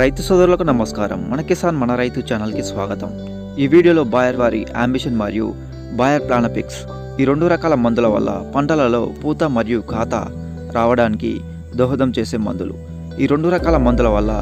రైతు సోదరులకు నమస్కారం. మన కిసాన్ మన రైతు ఛానల్కి స్వాగతం. ఈ వీడియోలో బాయర్ వారి అంబిషన్ మరియు బాయర్ ప్లానపిక్స్ ఈ రెండు రకాల మందుల వల్ల పంటలలో పూత మరియు ఖాత రావడానికి దోహదం చేసే మందులు. ఈ రెండు రకాల మందుల వల్ల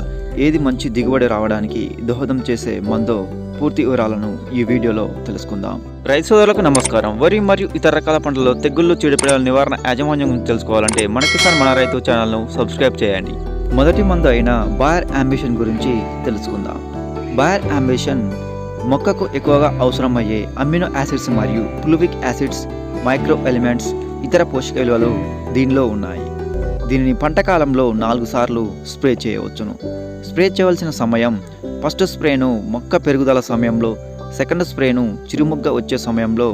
ఏది మంచి దిగుబడి రావడానికి దోహదం చేసే మందో పూర్తి వివరాలను ఈ వీడియోలో తెలుసుకుందాం. రైతు సోదరులకు నమస్కారం. వరి మరియు ఇతర రకాల పంటలలో తెగుళ్ళు చీడపీడల నివారణ యాజమాన్యం తెలుసుకోవాలంటే మన కిసాన్ మన రైతు ఛానల్ను సబ్స్క్రైబ్ చేయండి. మొదటి మందు అయిన బయర్ అంబిషన్ గురించి తెలుసుకుందాం. బాయర్ అంబిషన్ మొక్కకు ఎక్కువగా అవసరమయ్యే అమినో యాసిడ్స్ మరియు ప్లూవిక్ యాసిడ్స్ మైక్రో ఎలిమెంట్స్ ఇతర పోషక విలువలు దీనిలో ఉన్నాయి. దీనిని పంటకాలంలో నాలుగు సార్లు స్ప్రే చేయవచ్చును. స్ప్రే చేయవలసిన సమయం ఫస్ట్ స్ప్రేను మొక్క పెరుగుదల సమయంలో సెకండ్ స్ప్రేను చిరుముగ్గ వచ్చే సమయంలో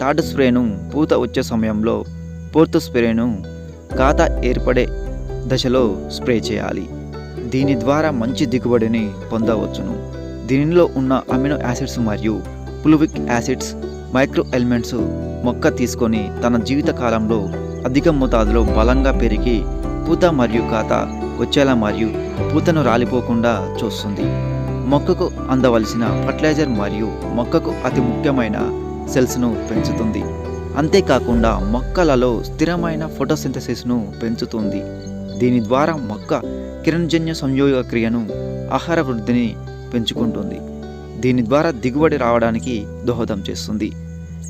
థర్డ్ స్ప్రేను పూత వచ్చే సమయంలో ఫోర్త్ స్ప్రేను ఖాతా ఏర్పడే దశలో స్ప్రే చేయాలి. దీని ద్వారా మంచి దిగుబడిని పొందవచ్చును. దీనిలో ఉన్న అమినో యాసిడ్స్ మరియు పులువిక్ యాసిడ్స్ మైక్రో ఎలిమెంట్స్ మొక్క తీసుకొని తన జీవిత కాలంలో అధిక మోతాదులో బలంగా పెరిగి పూత మరియు కాత వచ్చేలా మరియు పూతను రాలిపోకుండా చూస్తుంది. మొక్కకు అందవలసిన ఫర్టిలైజర్ మరియు మొక్కకు అతి ముఖ్యమైన సెల్స్ను పెంచుతుంది. అంతేకాకుండా మొక్కలలో స్థిరమైన ఫోటోసింథసిస్ను పెంచుతుంది. దీని ద్వారా మొక్క కిరణజన్య సంయోగ క్రియను ఆహార వృద్ధిని పెంచుకుంటుంది. దీని ద్వారా దిగుబడి రావడానికి దోహదం చేస్తుంది.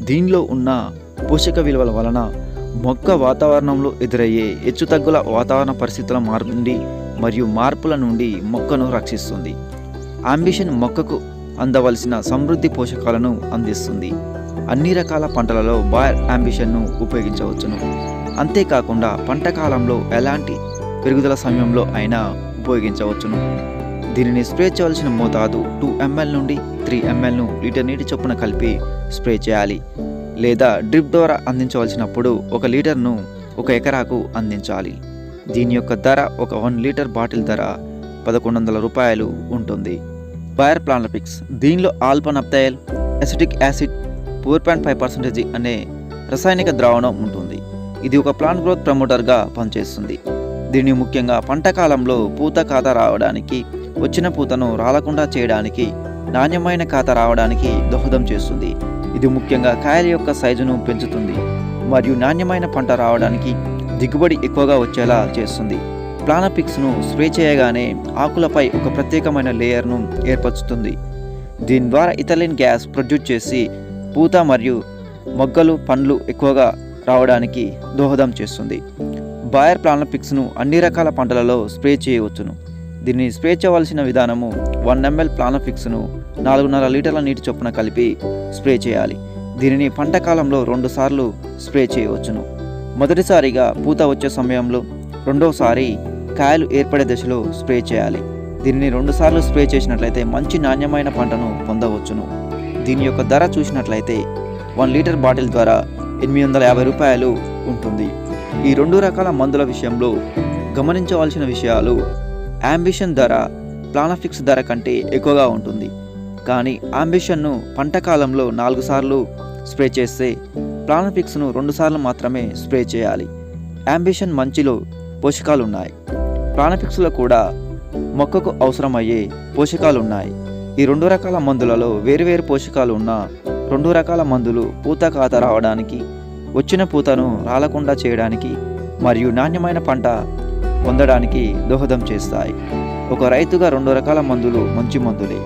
దీనిలో ఉన్న పోషక విలువల వలన మొక్క వాతావరణంలో ఎదురయ్యే హెచ్చుతగ్గుల వాతావరణ పరిస్థితుల మార్పు నుండి మరియు మార్పుల నుండి మొక్కను రక్షిస్తుంది. అంబిషన్ మొక్కకు అందవలసిన సమృద్ధి పోషకాలను అందిస్తుంది. అన్ని రకాల పంటలలో బాయర్ అంబిషన్ను ఉపయోగించవచ్చును. అంతేకాకుండా పంట కాలంలో ఎలాంటి పెరుగుదల సమయంలో అయినా ఉపయోగించవచ్చును. దీనిని స్ప్రే చేయవలసిన మోతాదు టూ ఎంఎల్ నుండి త్రీ ఎంఎల్ను లీటర్ నీటి చొప్పున కలిపి స్ప్రే చేయాలి. లేదా డ్రిప్ ద్వారా అందించవలసినప్పుడు ఒక లీటర్ను ఒక ఎకరాకు అందించాలి. దీని యొక్క ధర ఒక వన్ లీటర్ బాటిల్ ధర పదకొండు వందల రూపాయలు ఉంటుంది. బయర్ ప్లాన్లపిక్స్ దీనిలో alpha naphthyl acetic acid four point five percentage అనే రసాయనిక ద్రావణం ఉంటుంది. ఇది ఒక ప్లాంట్ గ్రోత్ ప్రమోటర్గా పనిచేస్తుంది. దీన్ని ముఖ్యంగా పంట కాలంలో పూత ఖాత రావడానికి వచ్చిన పూతను రాలకుండా చేయడానికి నాణ్యమైన ఖాత రావడానికి దోహదం చేస్తుంది. ఇది ముఖ్యంగా కాయల యొక్క సైజును పెంచుతుంది మరియు నాణ్యమైన పంట రావడానికి దిగుబడి ఎక్కువగా వచ్చేలా చేస్తుంది. ప్లానపిక్స్ను స్ప్రే చేయగానే ఆకులపై ఒక ప్రత్యేకమైన లేయర్ను ఏర్పరుస్తుంది. దీని ద్వారా ఇథలిన్ గ్యాస్ ప్రొడ్యూస్ చేసి పూత మరియు మొగ్గలు పండ్లు ఎక్కువగా రావడానికి దోహదం చేస్తుంది. బాయర్ ప్లానపిక్స్ను అన్ని రకాల పంటలలో స్ప్రే చేయవచ్చును. దీన్ని స్ప్రే చేయవలసిన విధానము వన్ ఎంఎల్ ప్లానఫిక్స్ను నాలుగున్నర లీటర్ల నీటి చొప్పున కలిపి స్ప్రే చేయాలి. దీనిని పంట కాలంలో రెండుసార్లు స్ప్రే చేయవచ్చును. మొదటిసారిగా పూత వచ్చే సమయంలో రెండోసారి కాయలు ఏర్పడే దశలో స్ప్రే చేయాలి. దీనిని రెండుసార్లు స్ప్రే చేసినట్లయితే మంచి నాణ్యమైన పంటను పొందవచ్చును. దీని యొక్క ధర చూసినట్లయితే వన్ లీటర్ బాటిల్ ద్వారా ఎనిమిది వందల యాభై రూపాయలు ఉంటుంది. ఈ రెండు రకాల మందుల విషయంలో గమనించవలసిన విషయాలు అంబిషన్ ధర ప్లానఫిక్స్ ధర కంటే ఎక్కువగా ఉంటుంది. కానీ అంబిషన్ను పంట కాలంలో నాలుగు సార్లు స్ప్రే చేస్తే ప్లానఫిక్స్ను రెండు సార్లు మాత్రమే స్ప్రే చేయాలి. అంబిషన్ మంచిలో పోషకాలు ఉన్నాయి ప్లానఫిక్స్లో కూడా మొక్కకు అవసరమయ్యే పోషకాలు ఉన్నాయి ఈ రెండు రకాల మందులలో వేరువేరు పోషకాలు ఉన్న రెండు రకాల మందులు పూత ఖాతా రావడానికి వచ్చిన పూతను రాలకుండా చేయడానికి మరియు నాణ్యమైన పంట పొందడానికి దోహదం చేస్తాయి. ఒక రైతుగా రెండు రకాల మందులు మంచి మందులే.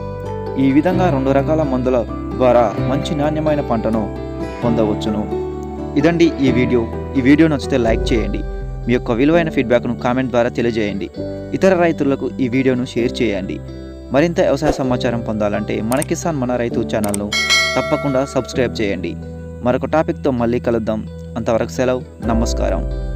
ఈ విధంగా రెండు రకాల మందుల ద్వారా మంచి నాణ్యమైన పంటను పొందవచ్చును. ఇదండి ఈ వీడియో. ఈ వీడియో నచ్చితే లైక్ చేయండి. మీ యొక్క విలువైన ఫీడ్బ్యాక్ను కామెంట్ ద్వారా తెలియజేయండి. ఇతర రైతులకు ఈ వీడియోను షేర్ చేయండి. మరింత వ్యవసాయ సమాచారం పొందాలంటే మన కిసాన్ మన రైతు ఛానల్ను తప్పకుండా సబ్స్క్రైబ్ చేయండి. మరొక టాపిక్తో మళ్ళీ కలుద్దాం. అంతవరకు సెలవు నమస్కారం.